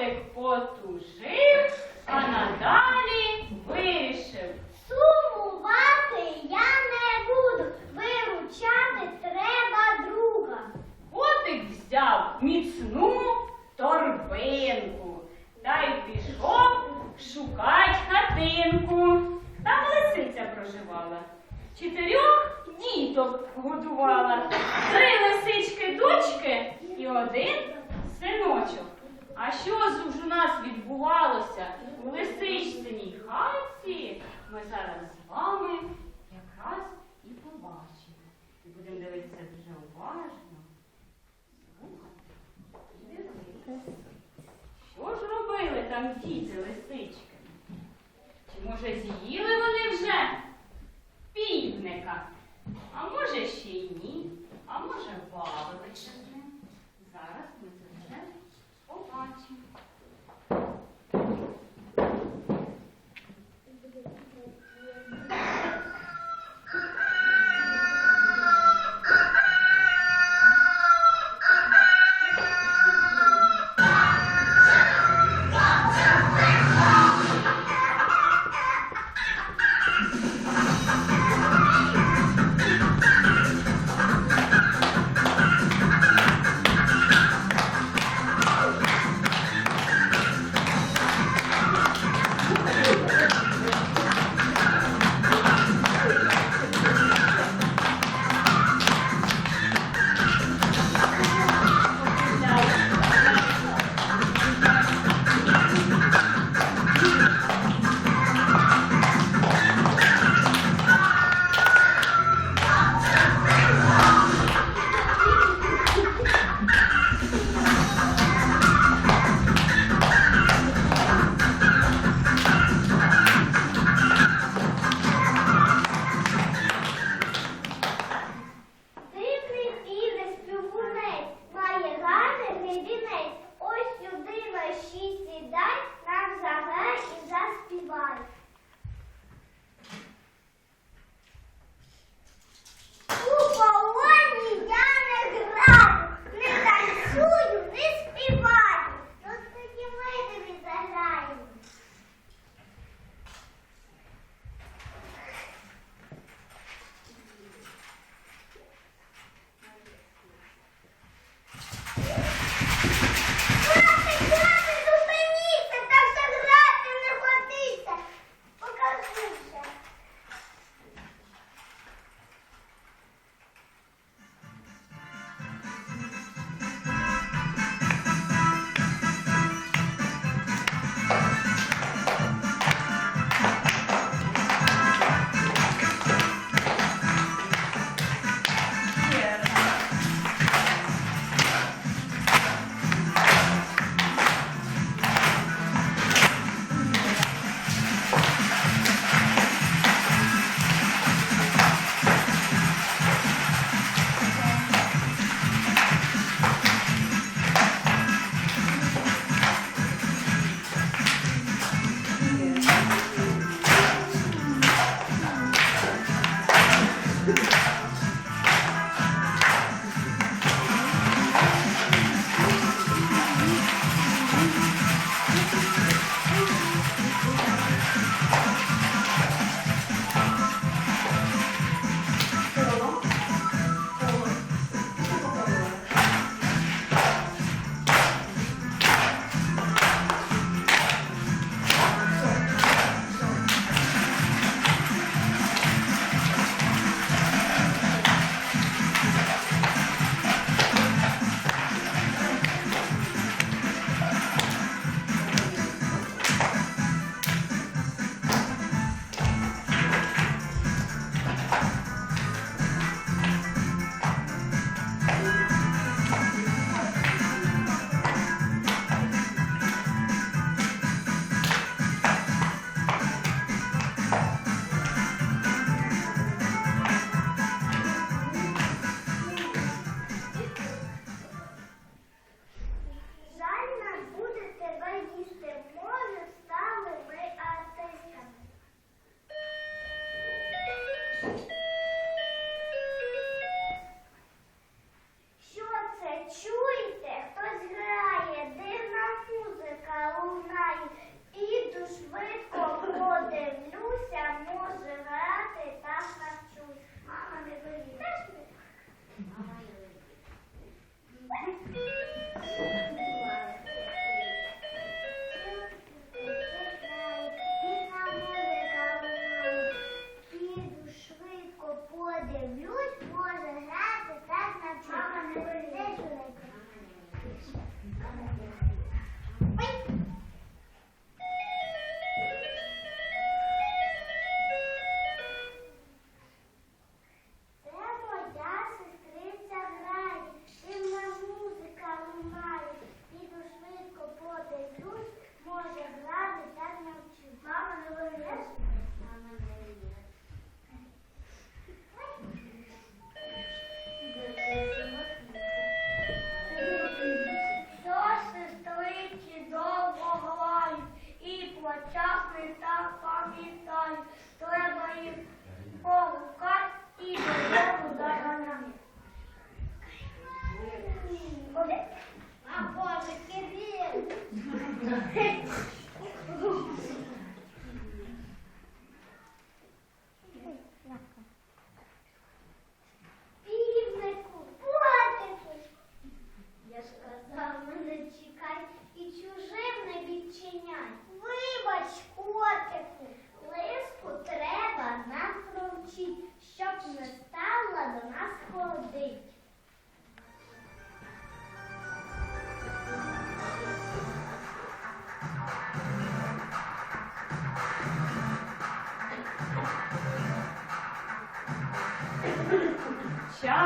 Котик потужив, а на Будемо дивитися дуже уважно. Слухати. Що ж робили там діти лисичками? Чи може зі...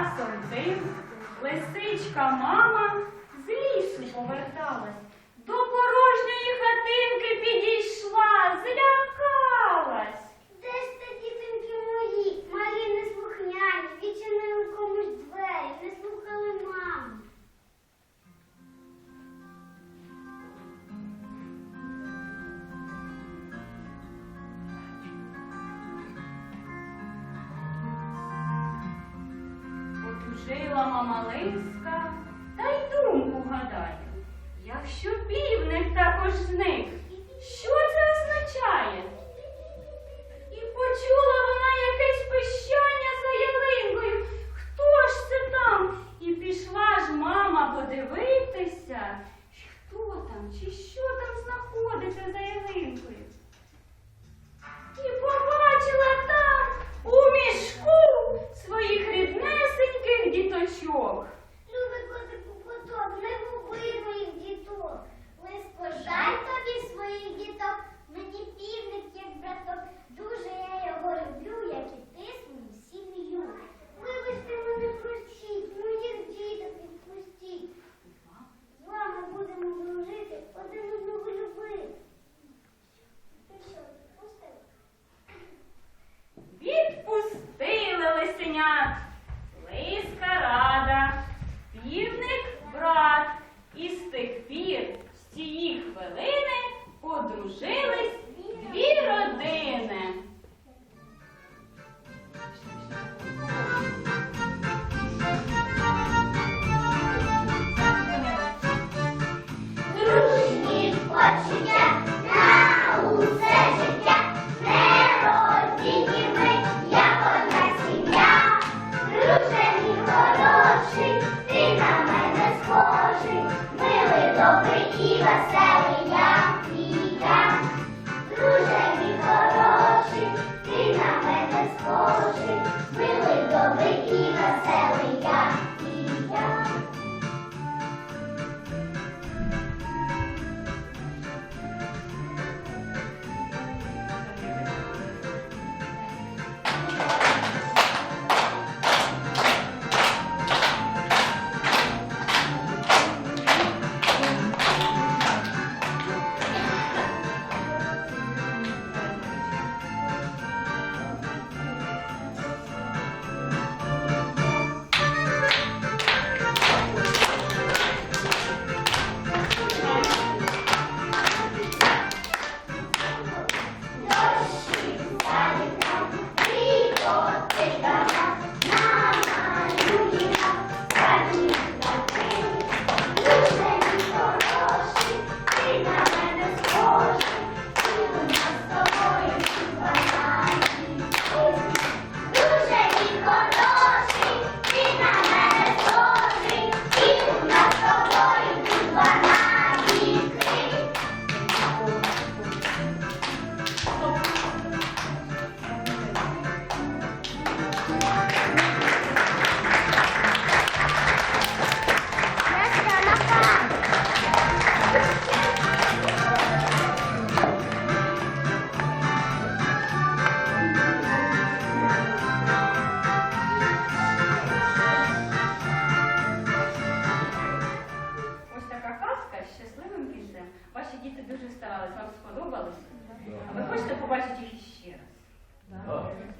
часом дим, лисичка мама з лісу повертає. Шила мамалиска та й думку гадаю, якщо півник також зник.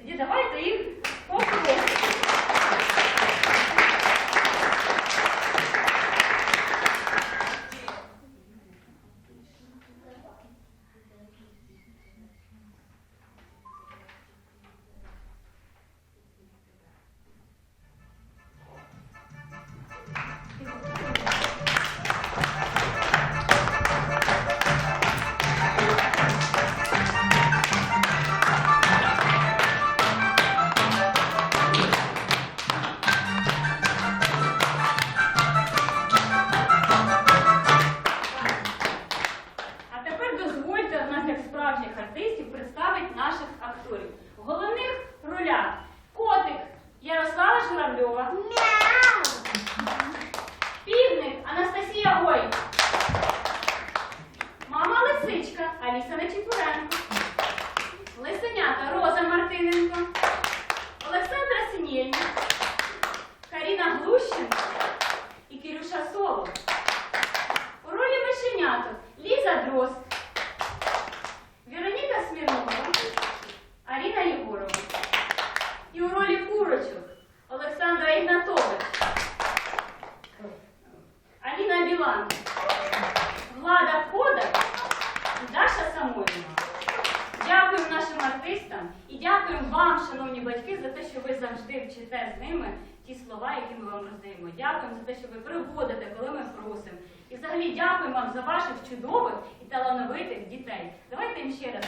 Тоді давайте їх покликаємо. Дякую вам за ваших чудових і талановитих дітей. Давайте їм ще раз.